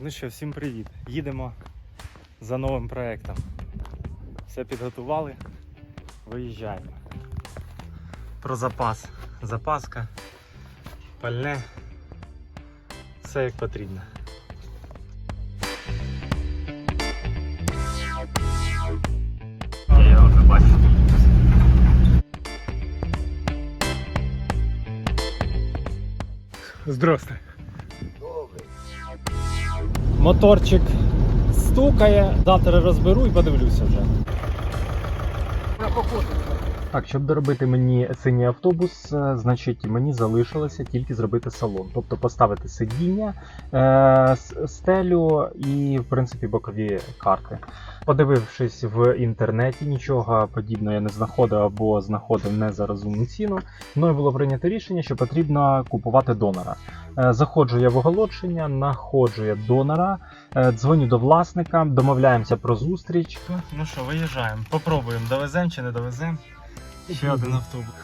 Ну що, всім привіт. Їдемо за новим проєктом. Все підготували, виїжджаємо. Про запас. Запаска, пальне. Все як потрібно. Я вже бачу. Здравствуй. Моторчик стукає, завтра розберу і подивлюся вже. Так, щоб доробити мені синій автобус, е, значить мені залишилося тільки зробити салон, тобто поставити сидіння, е, стелю і, в принципі, бокові карти. Подивившись в інтернеті, нічого подібного я не знаходив або знаходив не за розумну ціну. Мною було прийнято рішення, що потрібно купувати донора. Е, Заходжу я в оголошення, находжу я донора, е, дзвоню до власника, домовляємося про зустріч. Ну що, виїжджаємо. Попробуємо, довеземо чи не довеземо. Ще один автобус.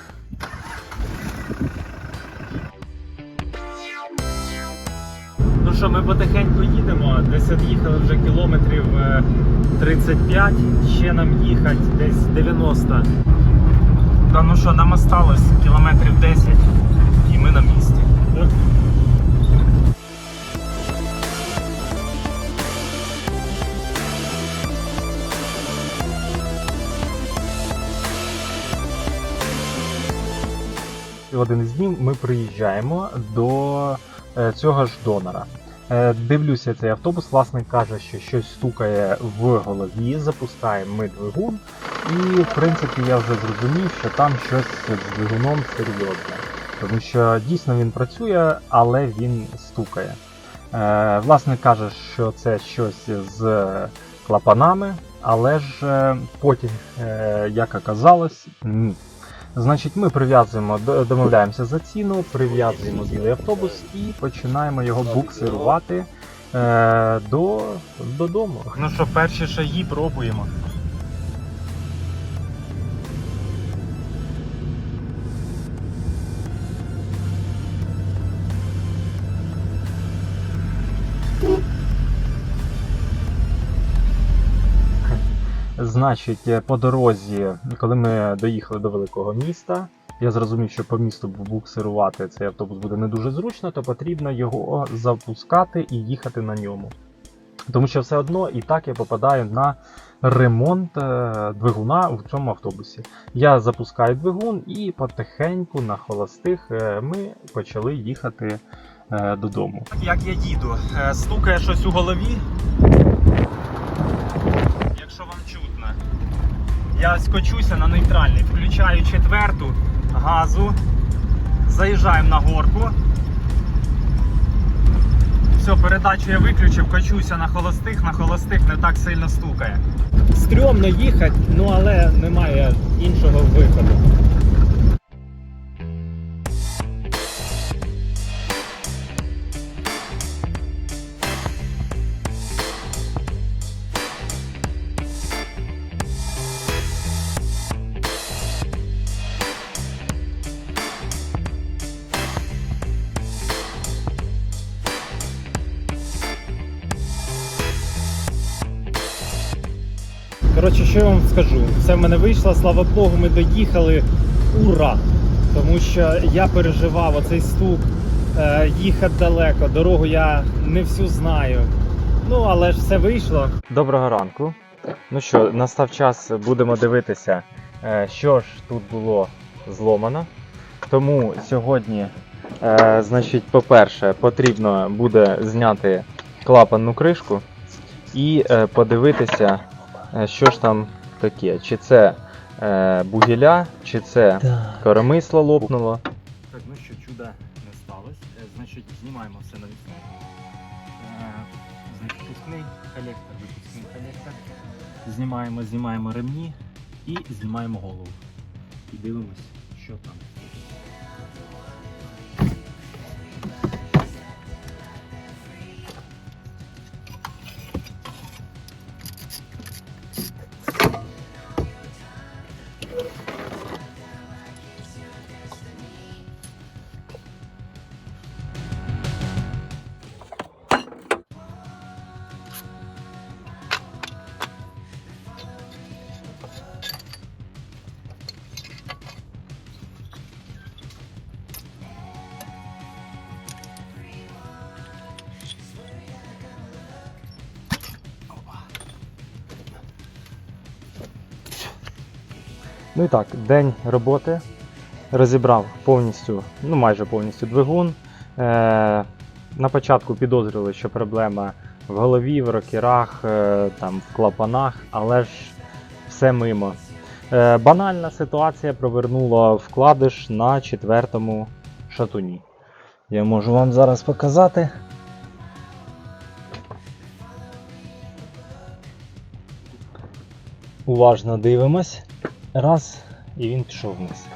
Ну що, ми потихеньку їдемо, десь від'їхали вже кілометрів е, 35, ще нам їхати десь 90. Та ну що, нам осталось кілометрів 10 і ми на місці. Один із днів ми приїжджаємо до е, цього ж донора. Е, Дивлюся цей автобус, власник каже, що щось стукає в голові, запускаємо ми двигун, і в принципі я вже зрозумів, що там щось з двигуном серйозне. Тому що дійсно він працює, але він стукає. Е, Власник каже, що це щось з клапанами, але ж потім, як оказалось, ні. Значить, ми прив'язуємо, домовляємося за ціну, прив'язуємо білий автобус і починаємо його буксирувати е, до, додому. Ну що, перші шаї пробуємо. Значить, е, по дорозі, коли ми доїхали до великого міста, я зрозумів, що по місту буксирувати цей автобус буде не дуже зручно, то потрібно його запускати і їхати на ньому. Тому що все одно і так я попадаю на ремонт е, двигуна в цьому автобусі. Я запускаю двигун і потихеньку на холостих е, ми почали їхати додому. Як я їду, стукає щось у голові. Якщо вам чутно. Я скочуся на нейтральний, включаю четверту газу, заїжджаємо на горку. Все, передачу я виключив, качуся на холостих, на холостих не так сильно стукає. Стрьомно їхати, ну але немає іншого виходу. Коротше, що я вам скажу? Все в мене вийшло, слава Богу, ми доїхали. Ура! Тому що я переживав оцей стук, е, їхати далеко, дорогу я не всю знаю. Ну, але ж все вийшло. Доброго ранку. Ну що, настав час, будемо дивитися, е, що ж тут було зломано. Тому сьогодні, е, значить, по-перше, потрібно буде зняти клапанну кришку і е, подивитися, що ж там таке. Чи це е, бугіля, чи це коромисло лопнуло. Так, ну що, чуда не сталося. Е, Значить, знімаємо все на вісну. Значить, пускний колектор, випускний колектор. Знімаємо, знімаємо ремні і знімаємо голову. І дивимось, що там. Ну і так, день роботи. Розібрав повністю, ну майже повністю двигун. Е, на початку підозрювали, що проблема в голові, в рокерах, е, там, в клапанах, але ж все мимо. Е, банальна ситуація провернула вкладиш на четвертому шатуні. Я можу вам зараз показати. Уважно дивимось. Раз, і він пішов вниз.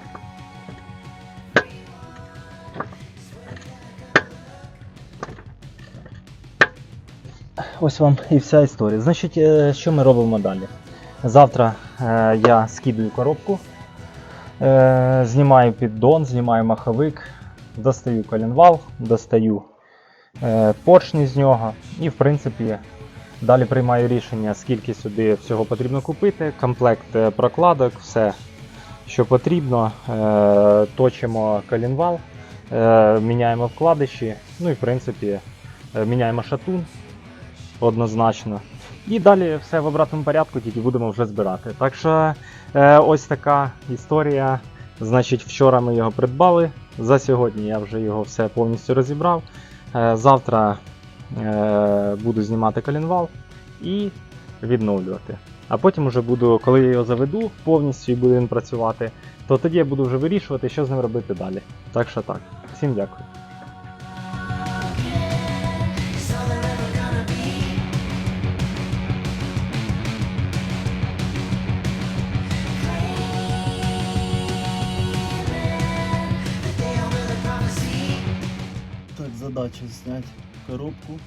Ось вам і вся історія. Значить, е, що ми робимо далі? Завтра е, я скидаю коробку, е, знімаю піддон, знімаю маховик, достаю коленвал, достаю поршні з нього і, в принципі, далі приймаю рішення, скільки сюди всього потрібно купити, комплект е, прокладок, все, що потрібно. Е, точимо коленвал, е, міняємо вкладиші, ну і в принципі міняємо шатун однозначно. І далі все в обратному порядку, тільки будемо вже збирати. Так що ось така історія. Значить, вчора ми його придбали. За сьогодні я вже його все повністю розібрав. Завтра буду знімати коленвал і відновлювати. А потім вже буду, коли я його заведу повністю і буде він працювати, то тоді я буду вже вирішувати, що з ним робити далі. Так що так. Всім дякую. Так, задача зняти коробку,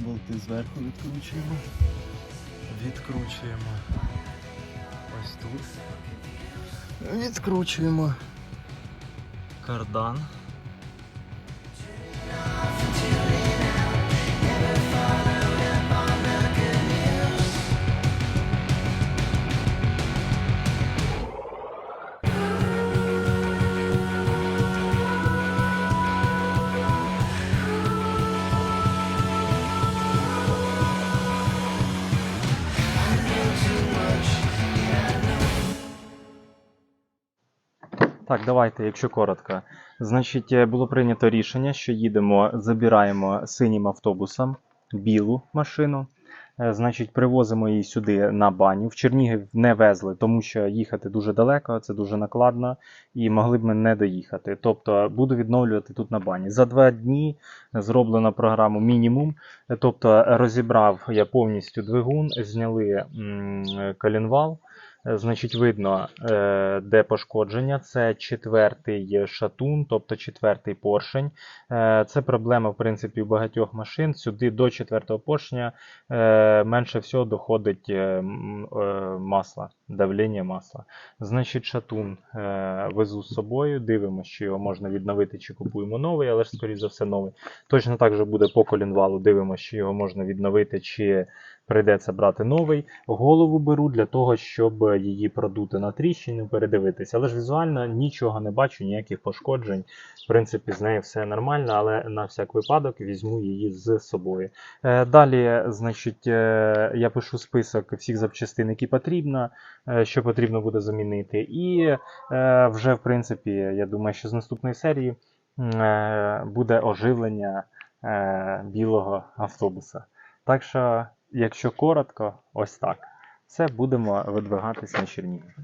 болти зверху відкручуємо. Відкручуємо ось тут Відкручуємо. кардан. Так, давайте, якщо коротко. Значить, е, було прийнято рішення, що їдемо, забираємо синім автобусом білу машину. Е, Значить, привозимо її сюди на баню. В Чернігів не везли, тому що їхати дуже далеко, це дуже накладно, і могли б ми не доїхати. Тобто буду відновлювати тут на бані. За два дні зроблено програму мінімум. Е, Тобто розібрав я повністю двигун, зняли м, коленвал. Е, Значить, видно, е, де пошкодження. Це четвертий шатун, тобто четвертий поршень. Е, Це проблема, в принципі, у багатьох машин. Сюди до четвертого поршня менше всього доходить м, масло, давлення масла. Значить, шатун везу з собою, дивимося, чи його можна відновити, чи купуємо новий, але ж, скоріш за все, новий. Точно так же буде по колінвалу, дивимося, чи його можна відновити, чи прийдеться брати новий. Голову беру для того, щоб її продути на тріщину, передивитися. Але ж візуально нічого не бачу, ніяких пошкоджень. В принципі, з нею все нормально, але на всяк випадок візьму її з собою. Е, Далі, значить, е, я пишу список всіх запчастин, які потрібно, е, що потрібно буде замінити. І вже, в принципі, я думаю, що з наступної серії буде оживлення білого автобуса. Так що, якщо коротко, ось так. Це будемо видвигатись на Чернігів.